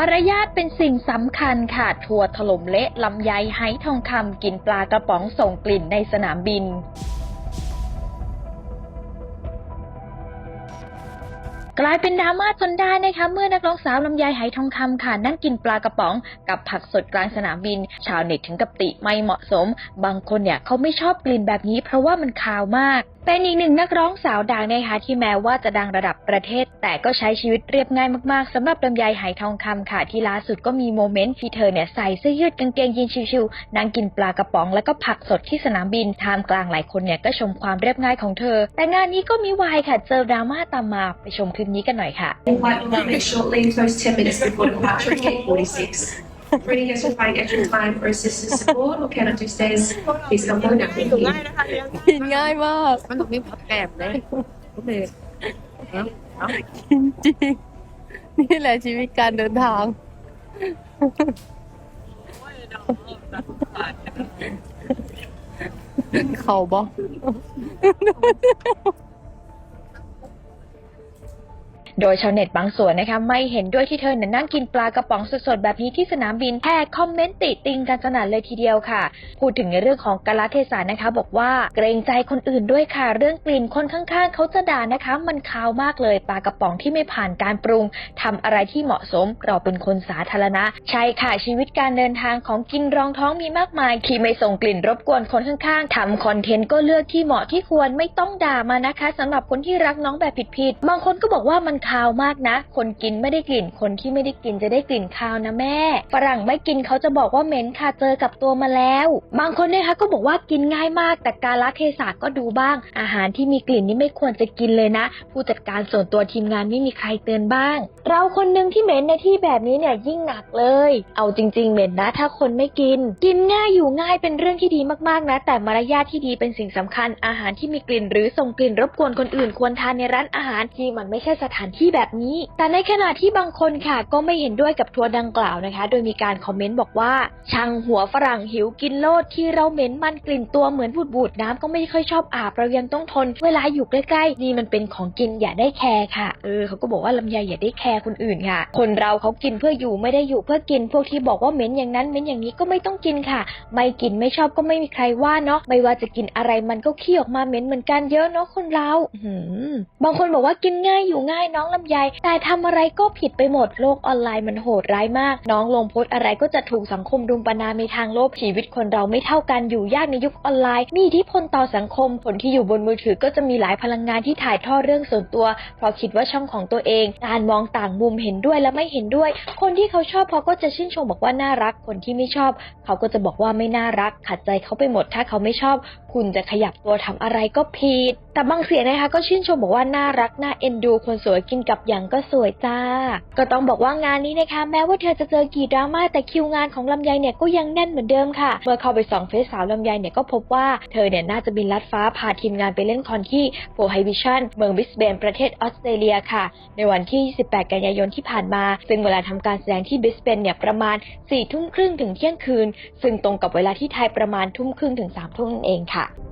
มารยาทเป็นสิ่งสำคัญค่ะ ทัวร์ถล่มเละลำไยไหทองคำกินปลากระป๋องส่งกลิ่นในสนามบิน กลายเป็นดราม่าจนได้นะคะ เมื่อนักร้องสาวลำไยไหทองคำค่ะ นั่งกินปลากระป๋อง กับผักสดกลางสนามบิน ชาวเน็ตถึงกับติไม่เหมาะสม บางคนเนี่ยเขาไม่ชอบกลิ่นแบบนี้ เพราะว่ามันคาวมาก เป็นอีกหนึ่งนักร้องสาวดังนะคะที่แม้ว่าจะดังระดับประเทศ แต่ก็ใช้ชีวิตเรียบง่ายมากๆสำหรับลำไยไหทองคำค่ะ ที่ล่าสุดก็มีโมเมนต์ที่เธอเนี่ยใส่เสื้อยืดกางเกงยีนชิวๆนั่งกินปลากระป๋อง แล้วก็ผักสดที่สนามบินท่ามกลางหลายคนเนี่ยก็ชมความเรียบง่ายของเธอ แต่งานนี้ก็มีวายค่ะเจอดราม่าตามมาไปชมคลิปนี้กันหน่อยค่ะ Flight will commence shortly, close 10 minutes before departure at gate 46. Ready guests requiring extra time for assistance support or cannot do stairs, please come forward now. Thank you. กินง่ายมาก มันต้องมีผักแกบเลยโอเคกินจริงนี่แหละชีวิตการเดินทางเขาบอก โดยชาวเน็ตบางส่วนนะคะไม่เห็นด้วยที่เธอเนี่ยนั่งกินปลากระป๋องสดๆ แบบนี้ที่สนามบินแห่คอมเมนต์ติติงกันสนั่นเลยทีเดียวค่ะ พูดถึงในเรื่องของกาลเทศะนะคะ บอกว่าเกรงใจคนอื่นด้วยค่ะ เรื่องกลิ่นคนข้างๆ เขาจะด่านะคะ มันคาวมากเลยปลากระป๋องที่ไม่ผ่านการปรุงทำอะไรที่เหมาะสมเราเป็นคนสาธารณะ ใช่ค่ะชีวิตการเดินทางของกินรองท้องมีมากมาย ที่ไม่ส่งกลิ่นรบกวนคนข้างๆทำคอนเทนต์ก็เลือกที่เหมาะที่ควรไม่ต้องด่ามานะคะสำหรับคนที่รักน้องแบบผิดๆบางคนก็บอกว่ามันคาวมากนะ คนกินไม่ได้กลิ่น คนที่ไม่ได้กินจะได้กลิ่นคาวนะแม่ ฝรั่งไม่กินเขาจะบอกว่าเหม็นค่ะเจอกับตัวมาแล้ว บางคนนะคะก็บอกว่ากินง่ายมาก แต่การละเทศะก็ดูบ้าง อาหารที่มีกลิ่นนี่ไม่ควรจะกินเลยนะ ผู้จัดการส่วนตัวทีมงานไม่มีใครเตือนบ้าง เราคนหนึ่งที่เหม็นในที่แบบนี้เนี่ยยิ่งหนักเลย เอาจริง ๆ เหม็นนะ ถ้าคนไม่กิน กินง่ายอยู่ง่ายเป็นเรื่องที่ดีมากๆนะ แต่มารยาทที่ดีเป็นสิ่งสำคัญ อาหารที่มีกลิ่น หรือส่งกลิ่นรบกวนคนอื่นควรทานในร้านอาหารที่มันไม่ใช่สถานที่แบบนี้ แต่ในขณะที่บางคนค่ะ ก็ไม่เห็นด้วยกับทัวร์ดังกล่าวนะคะ โดยมีการคอมเมนต์บอกว่าช่างหัวฝรั่งหิวกินโลดที่เราเหม็นมันกลิ่นตัวเหมือนบูดบูดน้ำก็ไม่ค่อยชอบอาบเรายังต้องทน เวลาอยู่ใกล้ๆนี่มันเป็นของกินอย่าได้แคร์ค่ะเออเขาก็บอกว่าลำไยอย่าได้แคร์คนอื่นค่ะ คนเราเขากินเพื่ออยู่ไม่ได้อยู่เพื่อกินพวกที่บอกว่าเหม็นอย่างนั้นเหม็นอย่างนี้ก็ไม่ต้องกินค่ะ ไม่กินไม่ชอบก็ไม่มีใครว่าเนาะไม่ว่าจะกินอะไรมันก็ขี้ออกมาเหม็นเหมือนกันเยอะเนาะคนเราบางคนบอกว่ากินง่ายอยู่ง่ายน้้องลำไย แต่ทำอะไรก็ผิดไปหมดโลกออนไลน์มันโหดร้ายมาก น้องลงโพสต์อะไรก็จะถูกสังคมรุมประนามในทางลบชีวิตคนเราไม่เท่ากันอยู่ยากในยุคออนไลน์ มีอิทธิพลต่อสังคมคนที่อยู่บนมือถือก็จะมีหลายพลังงานที่ถ่ายทอดเรื่องส่วนตัว เพราะคิดว่าช่องของตัวเอง การมองต่างมุมเห็นด้วยและไม่เห็นด้วย คนที่เขาชอบเขาก็จะชื่นชมบอกว่าน่ารัก คนที่ไม่ชอบ เขาก็จะบอกว่าไม่น่ารัก ขัดใจเขาไปหมดถ้าเขาไม่ชอบคุณจะขยับตัวทำอะไรก็ผิด แต่บางเสียงนะคะก็ชื่นชมบอกว่าน่ารักน่าเอ็นดู คนสวยกินกับหยังก็สวยจ้า ก็ต้องบอกว่างานนี้นะคะ แม้ว่าเธอจะเจอกี่ดราม่าแต่คิวงานของลำไยเนี่ยก็ยังแน่นเหมือนเดิมค่ะ เมื่อเข้าไปส่องเฟซสาวลำไยเนี่ยก็พบว่าเธอเนี่ยน่าจะบินลัดฟ้าพาทีมงานไปเล่นคอนที่โฟไฮวิชั่นเมืองบิสเบนประเทศออสเตรเลียค่ะ ในวันที่ 28 กันยายนที่ผ่านมา ซึ่งเวลาทำการแสดงที่บิสเบนเนี่ยประมาณ4ทุ่มครึ่งถึงเที่ยงคืน ซึ่งตรงกับเวลาที่ไทยประมาณทุ่มครึ่งถึง3ทุ่มนั่นเองค่ะ